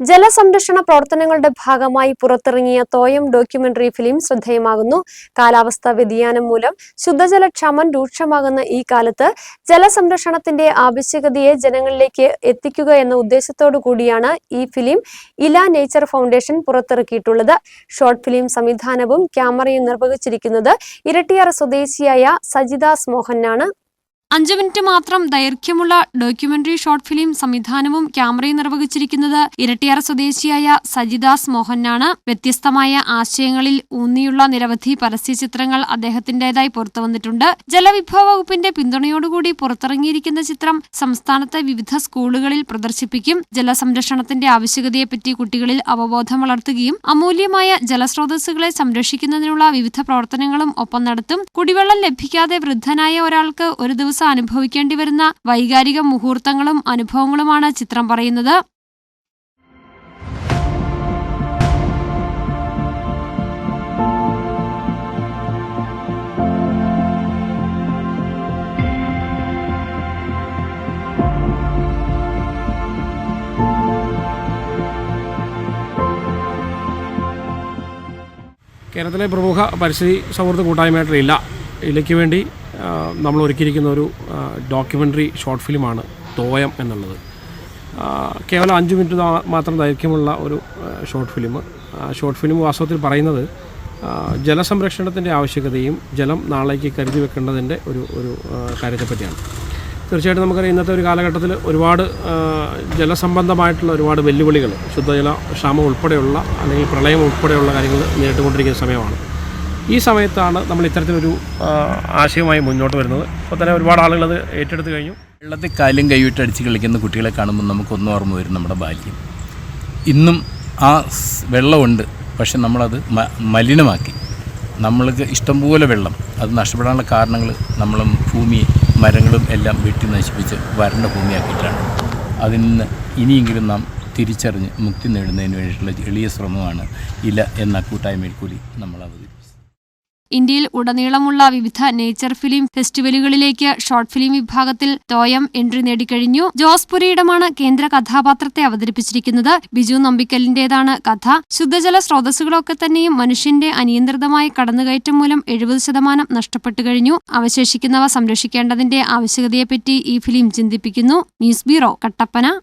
ജലസംരക്ഷണ പ്രവർത്തനങ്ങളുടെ ഭാഗമായി പുറത്തിറങ്ങിയ തോയം ഡോക്യുമെന്ററി ഫിലിം ശ്രദ്ധേയമാകുന്നു. കാലാവസ്ഥാ വ്യതിയാനം മൂലം ശുദ്ധജലക്ഷാമം രൂക്ഷമാകുന്ന ഈ കാലത്ത് ജലസംരക്ഷണത്തിന്റെ ആവശ്യകതയെ ജനങ്ങളിലേക്ക് എത്തിക്കുക എന്ന ഉദ്ദേശത്തോടു കൂടിയാണ് ഈ ഫിലിം ഇല നേച്ചർ ഫൗണ്ടേഷൻ പുറത്തിറക്കിയിട്ടുള്ളത്. ഷോർട്ട് ഫിലിം സംവിധാനവും ക്യാമറയും നിർവഹിച്ചിരിക്കുന്നത് ഇരട്ടിയാർ സ്വദേശിയായ സജിദാസ് മോഹനാണ്. അഞ്ചു മിനിറ്റ് മാത്രം ദൈർഘ്യമുള്ള ഡോക്യുമെന്ററി ഷോർട്ട് ഫിലിം സംവിധാനവും ക്യാമറയും നിർവഹിച്ചിരിക്കുന്നത് ഇരട്ടിയാർ സ്വദേശിയായ സജിദാസ് മോഹനാണ്. വ്യത്യസ്തമായ ആശയങ്ങളിൽ ഊന്നിയുള്ള നിരവധി പരസ്യ ചിത്രങ്ങൾ അദ്ദേഹത്തിന്റേതായി പുറത്തുവന്നിട്ടുണ്ട് ജലവിഭവ വകുപ്പിന്റെ പിന്തുണയോടുകൂടി പുറത്തിറങ്ങിയിരിക്കുന്ന ചിത്രം സംസ്ഥാനത്തെ വിവിധ സ്കൂളുകളിൽ പ്രദർശിപ്പിക്കും. ജലസംരക്ഷണത്തിന്റെ ആവശ്യകതയെപ്പറ്റി കുട്ടികളിൽ അവബോധം വളർത്തുകയും അമൂല്യമായ ജലസ്രോതസ്സുകളെ സംരക്ഷിക്കുന്നതിനുള്ള വിവിധ പ്രവർത്തനങ്ങളും ഒപ്പം നടത്തും. കുടിവെള്ളം ലഭിക്കാതെ വൃദ്ധനായ ഒരാൾക്ക് ഒരു ദിവസം അനുഭവിക്കേണ്ടി വരുന്ന വൈകാരിക മുഹൂർത്തങ്ങളും അനുഭവങ്ങളുമാണ് ചിത്രം പറയുന്നത്. കേരളത്തിലെ പ്രമുഖ പരിസ്ഥിതി സൗഹൃദ കൂട്ടായ്മയായിട്ടുള്ള ഇല ഇലയ്ക്ക് വേണ്ടി നമ്മൾ ഒരുക്കിയിരിക്കുന്ന ഒരു ഡോക്യുമെന്ററി ഷോർട്ട് ഫിലിമാണ് തോയം എന്നുള്ളത്. കേവലം അഞ്ച് മിനിറ്റ് മാത്രം ദൈർഘ്യമുള്ള ഒരു ഷോർട്ട് ഫിലിം. ഷോർട്ട് ഫിലിം വാസ്തവത്തിൽ പറയുന്നത് ജലസംരക്ഷണത്തിന്റെ ആവശ്യകതയും ജലം നാളേക്ക് കരുതി വെക്കേണ്ടതിന്റെ ഒരു ഒരു കാര്യത്തെപ്പറ്റിയാണ്. തീർച്ചയായിട്ടും നമുക്കറിയാം ഇന്നത്തെ ഒരു കാലഘട്ടത്തിൽ ഒരുപാട് ജലസംബന്ധമായിട്ടുള്ള ഒരുപാട് വെല്ലുവിളികൾ ശുദ്ധജല ക്ഷാമം ഉൾപ്പെടെയുള്ള അല്ലെങ്കിൽ പ്രളയം ഉൾപ്പെടെയുള്ള കാര്യങ്ങൾ നേരിട്ടുകൊണ്ടിരിക്കുന്ന സമയമാണ്. ഈ സമയത്താണ് നമ്മൾ ഇത്തരത്തിലൊരു ആ, ആശയവുമായി മുന്നോട്ട് വരുന്നത്. അപ്പോൾ തന്നെ ഒരുപാട് ആളുകൾ അത് ഏറ്റെടുത്ത് കഴിഞ്ഞു. വെള്ളത്തിൽ കാലും കൈവിട്ട് അടിച്ച് കളിക്കുന്ന കുട്ടികളെ കാണുമ്പോൾ നമുക്കൊന്നും ഓർമ്മ വരും നമ്മുടെ ബാല്യം. ഇന്നും ആ വെള്ളമുണ്ട്. പക്ഷെ നമ്മളത് മലിനമാക്കി. നമ്മൾക്ക് ഇഷ്ടംപോലെ വെള്ളം. അത് നഷ്ടപ്പെടാനുള്ള കാരണങ്ങൾ നമ്മളും ഭൂമി മരങ്ങളും എല്ലാം വെട്ടി നശിപ്പിച്ച് വരണ്ട ഭൂമിയാക്കിയിട്ടാണ്. അതിൽ നിന്ന് ഇനിയെങ്കിലും നാം തിരിച്ചറിഞ്ഞ് മുക്തി നേടുന്നതിന് വേണ്ടിയിട്ടുള്ള എളിയ ശ്രമമാണ് ഇല എന്ന കൂട്ടായ്മയിൽ കൂടി നമ്മൾ അവതരിപ്പിച്ചത്. ഇന്ത്യയിൽ ഉടനീളമുള്ള വിവിധ നേച്ചർ ഫിലിം ഫെസ്റ്റിവലുകളിലേക്ക് ഷോർട്ട് ഫിലിം വിഭാഗത്തിൽ തോയം എൻട്രി നേടിക്കഴിഞ്ഞു. ജോസ് പുരയിടമാണ് കേന്ദ്ര കഥാപാത്രത്തെ അവതരിപ്പിച്ചിരിക്കുന്നത്. ബിജു നമ്പിക്കലിന്റേതാണ് കഥ. ശുദ്ധജല സ്രോതസ്സുകളൊക്കെ തന്നെയും മനുഷ്യന്റെ അനിയന്ത്രിതമായ കടന്നുകയറ്റം മൂലം എഴുപത് ശതമാനം നഷ്ടപ്പെട്ടു കഴിഞ്ഞു. അവശേഷിക്കുന്നവ സംരക്ഷിക്കേണ്ടതിന്റെ ആവശ്യകതയെപ്പറ്റി ഈ ഫിലിം ചിന്തിപ്പിക്കുന്നു. News bureau Kattappana.